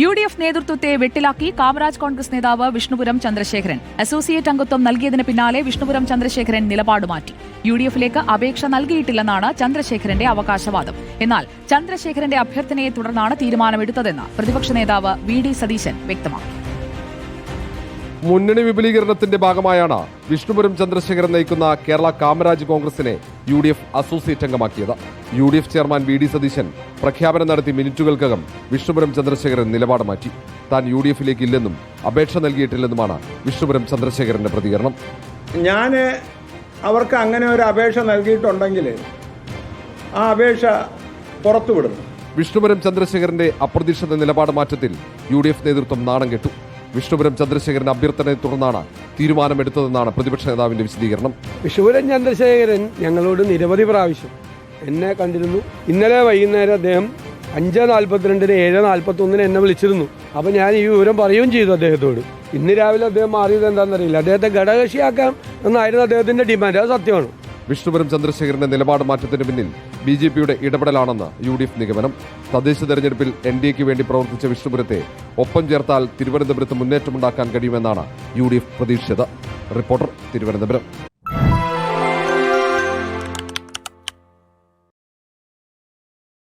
U D F നേതൃത്വത്തെ വെട്ടിലാക്കി കാമരാജ് കോൺഗ്രസ് നേതാവ് Vishnupuram Chandrasekharan. Associate അംഗത്വം നൽകിയതിന് പിന്നാലെ വിഷ്ണുപുരം ചന്ദ്രശേഖരൻ നിലപാട് മാറ്റി. യു ഡി എഫിലേക്ക് അപേക്ഷ നൽകിയിട്ടില്ലെന്നാണ് ചന്ദ്രശേഖരന്റെ അവകാശവാദം. എന്നാൽ ചന്ദ്രശേഖരന്റെ അഭ്യർത്ഥനയെ തുടർന്നാണ് തീരുമാനമെടുത്തതെന്ന് പ്രതിപക്ഷ നേതാവ് വി ഡി സതീശൻ വ്യക്തമാക്കി. മുന്നണി വിപുലീകരണത്തിന്റെ ഭാഗമായാണ് വിഷ്ണുപുരം ചന്ദ്രശേഖരൻ നയിക്കുന്ന കേരള കാമരാജ് കോൺഗ്രസിനെ U D F associate അംഗമാക്കിയത്. U D F chairman V D Satheesan പ്രഖ്യാപനം നടത്തി മിനിറ്റുകൾക്കകം വിഷ്ണുപുരം ചന്ദ്രശേഖരൻ നിലപാട് മാറ്റി. താൻ യു ഡി എഫിലേക്ക് ഇല്ലെന്നും അപേക്ഷ നൽകിയിട്ടില്ലെന്നുമാണ് വിഷ്ണുപുരം ചന്ദ്രശേഖരന്റെ പ്രതികരണം. ഞാൻ അവർക്ക് അങ്ങനെ ഒരു അപേക്ഷ നൽകിയിട്ടുണ്ടെങ്കിൽ ആ അപേക്ഷ പുറത്തുവിടുന്നു. വിഷ്ണുപുരം ചന്ദ്രശേഖരന്റെ അപ്രതീക്ഷിത നിലപാട് മാറ്റത്തിൽ യു ഡി എഫ് നേതൃത്വം നാണം കെട്ടു. വിഷ്ണുപുരം ചന്ദ്രശേഖരന്റെ അഭ്യർത്ഥനയെ തുടർന്നാണ് തീരുമാനമെടുത്തതെന്നാണ് പ്രതിപക്ഷ നേതാവിന്റെ വിശദീകരണം. വിഷ്ണുപുരം ചന്ദ്രശേഖരൻ ഞങ്ങളോട് നിരവധി പ്രാവശ്യം എന്നെ കണ്ടിരുന്നു. ഇന്നലെ വൈകുന്നേരം അദ്ദേഹം അഞ്ച് നാൽപ്പത്തിരണ്ടിന് ഏഴ് നാൽപ്പത്തൊന്നിന് എന്നെ വിളിച്ചിരുന്നു. അപ്പോൾ ഞാൻ ഈ വിവരം പറയുകയും ചെയ്തു അദ്ദേഹത്തോട്. ഇന്ന് രാവിലെ അദ്ദേഹം മാറിയത് എന്താണെന്നറിയില്ല. അദ്ദേഹത്തെ ഘടകകക്ഷിയാക്കാം എന്നായിരുന്നു അദ്ദേഹത്തിന്റെ ഡിമാൻഡ്. അത് സത്യമാണ്. വിഷ്ണുപുരം ചന്ദ്രശേഖരന്റെ നിലപാട് മാറ്റത്തിന് പിന്നിൽ ബി ജെ പിയുടെ ഇടപെടലാണെന്ന് യു ഡി എഫ് നിഗമനം. തദ്ദേശ തെരഞ്ഞെടുപ്പിൽ എൻ ഡി എക്ക് വേണ്ടി പ്രവർത്തിച്ച വിഷ്ണുപുരത്തെ ഒപ്പം ചേർത്താൽ തിരുവനന്തപുരത്ത് മുന്നേറ്റമുണ്ടാക്കാൻ കഴിയുമെന്നാണ് യു ഡി എഫ് പ്രതീക്ഷിച്ചത്. റിപ്പോർട്ടർ തിരുവനന്തപുരം.